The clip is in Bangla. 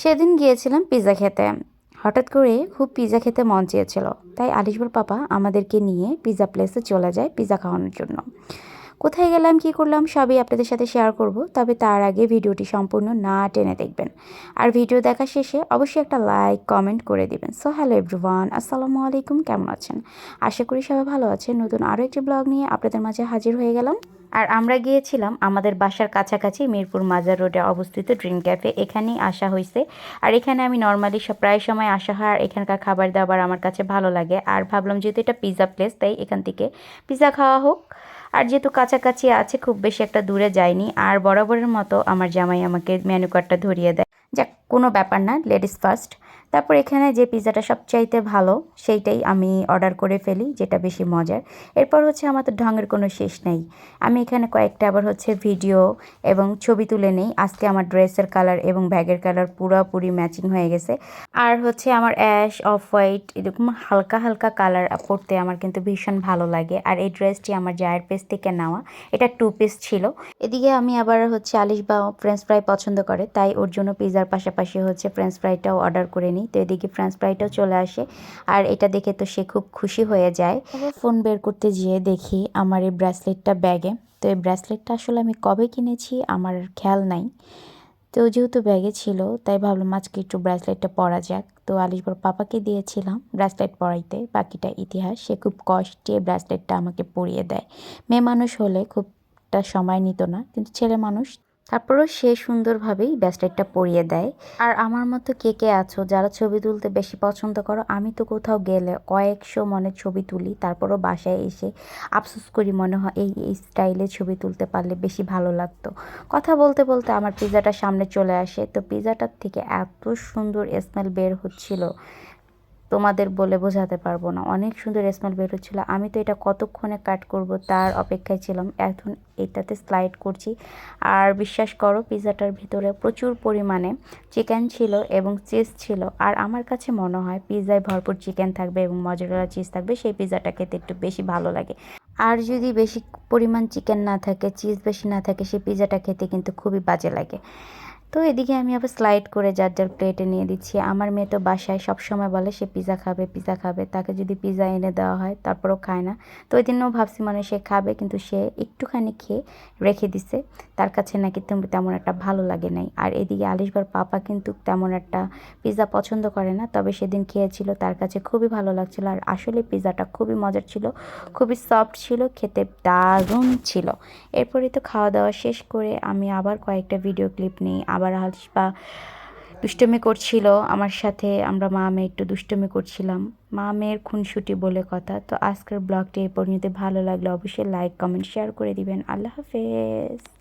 সেদিন গিয়েছিলাম পিৎজা খেতে। হঠাৎ করে খুব পিৎজা খেতে মন চেয়েছিল। তাই আলিশবর পাপা আমাদেরকে নিয়ে পিৎজা প্লেসে চলে যায় পিৎজা খাওয়ানোর জন্য। কোথায় গেলাম, কি করলাম, সবই আপনাদের সাথে শেয়ার করব, তবে তার আগে ভিডিওটি সম্পূর্ণ না টেনে দেখবেন। আর ভিডিও দেখা শেষে অবশ্যই একটা লাইক কমেন্ট করে দিবেন। সো হ্যালো এভরিওয়ান আসসালামু আলাইকুম, কেমন আছেন? আশা করি সবাই ভালো আছেন। নতুন আরও একটি ব্লগ নিয়ে আপনাদের মাঝে হাজির হয়ে গেলাম। আর আমরা গিয়েছিলাম আমাদের বাসার কাছাকাছি মিরপুর মাজার রোডে অবস্থিত ড্রিম ক্যাফে। এখানেই আসা হয়েছে। আর এখানে আমি নর্মালি সব প্রায় সময় আসা হয়, আর এখানকার খাবার দাবার আমার কাছে ভালো লাগে। আর ভাবলাম যেহেতু এটা পিৎজা প্লেস তাই এখান থেকে পিৎজা খাওয়া হোক। আর যেহেতু কাছাকাছি আছে, খুব বেশি একটা দূরে যায়নি আর বরাবরের মতো আমার জামাই আমাকে মেনু কার্ডটা ধরিয়ে দেয়। যাক, কোনো ব্যাপার না লেডিস ফার্স্ট তারপর এখানে যে পিৎজাটা সবচাইতে ভালো, সেইটাই আমি অর্ডার করে ফেলি, যেটা বেশি মজার। এরপর হচ্ছে আমাদের ঢঙের কোনো শেষ নেই। আমি এখানে কয়েকটা আবার হচ্ছে ভিডিও এবং ছবি তুলে নেই। আজকে আমার ড্রেসের কালার এবং ব্যাগের কালার পুরোপুরি ম্যাচিং হয়ে গেছে। আর হচ্ছে আমার অ্যাশ অফ হোয়াইট এরকম হালকা হালকা কালার পরতে আমার কিন্তু ভীষণ ভালো লাগে। আর এই ড্রেসটি আমার জায়ের পেস থেকে নেওয়া। এটা টু পিস ছিল। এদিকে আমি আবার হচ্ছে আলিশ বা ফ্রেঞ্চ ফ্রাই পছন্দ করে, তাই ওর জন্য পিৎজার পাশাপাশি হচ্ছে ফ্রেঞ্চ ফ্রাইটাও অর্ডার করে নিই তো এদিকে ফ্রেঞ্চ ফ্রাইটাও চলে আসে। আর এটা দেখে তো সে খুব খুশি হয়ে যায়। ফোন বের করতে যেয়ে দেখি আমার এই ব্রেসলেটটা ব্যাগে। তো এই ব্রেসলেটটা আসলে আমি কবে কিনেছি আমার খেয়াল নাই। তো যেহেতু ব্যাগে ছিল তাই ভাবলাম আজকে একটু ব্রেসলেটটা পরা যাক। তো আলিশবর পাপাকে দিয়েছিলাম ব্রেসলেট পরাইতে বাকিটা ইতিহাস। সে খুব কষ্টে ব্রেসলেটটা আমাকে পরিয়ে দেয়। মেয়ে মানুষ হলে খুবটা সময় নিত না কিন্তু ছেলে মানুষ তারপরেও সে সুন্দরভাবেই ব্রেসলেটটা পরিয়ে দেয়। আর আমার মতো কে কে আছো, যারা ছবি তুলতে বেশি পছন্দ করো, আমি তো কোথাও গেলে কয়েকশো মনে ছবি তুলি, তারপরও বাসায় এসে আফসোস করি মনে হয় এই এই স্টাইলে ছবি তুলতে পারলে বেশি ভালো লাগতো। কথা বলতে বলতে আমার পিৎজাটা সামনে চলে আসে, তো পিৎজাটার থেকে এত সুন্দর স্মেল বের হচ্ছিল। তোমাদের বলে বোঝাতে পারব না। অনেক সুন্দর স্মেল বের হচ্ছিল। আমি তো এটা কতক্ষণে কাট করব তার অপেক্ষায় ছিলাম। এখন এটাতে স্লাইড করছি। আর বিশ্বাস করো পিৎজাটার ভিতরে প্রচুর পরিমাণে চিকেন ছিল এবং চিজ ছিল। আর আমার কাছে মনে হয় পিৎজায় ভরপুর চিকেন থাকবে এবং মজারেলা চিজ থাকবে, সেই পিৎজাটা খেতে একটু বেশি ভালো লাগে। আর যদি বেশি পরিমাণ চিকেন না থাকে চিজ বেশি না থাকে, সেই পিৎজাটা খেতে কিন্তু খুবই বাজে লাগে। তো এদিকে আমি আবার স্লাইড করে যার যার প্লেটে নিয়ে দিচ্ছি। আমার মেয়ে তো বাসায় সব সময় বলে সে পিৎজা খাবে পিৎজা খাবে। তাকে যদি পিৎজা এনে দেওয়া হয়, তারপরেও খায় না। তো ওই দিনও ভাবছি মানে সে খাবে, কিন্তু সে একটুখানি খেয়ে রেখে দিছে। তার কাছে নাকি তুমি তেমন একটা ভালো লাগে নাই। আর এদিকে আলিশবার পাপা কিন্তু তেমন একটা পিৎজা পছন্দ করে না। তবে সেদিন খেয়েছিল, তার কাছে খুবই ভালো লাগছিল। আর আসলে পিৎজাটা খুবই মজার ছিল, খুবই সফট ছিল, খেতে দারুণ ছিল। এরপরে তো খাওয়া দাওয়া শেষ করে আমি আবার কয়েকটা ভিডিও ক্লিপ নিই আবার বা দুষ্টমি করছিল আমার সাথে, আমরা মা মেয়ে একটু দুষ্টমি করছিলাম। মা মেয়ের খুনসুটি বলে কথা। তো আজকের ব্লগটি এই পর্যন্ত ভালো লাগলে অবশ্যই লাইক কমেন্ট শেয়ার করে দিবেন। আল্লাহ হাফেজ।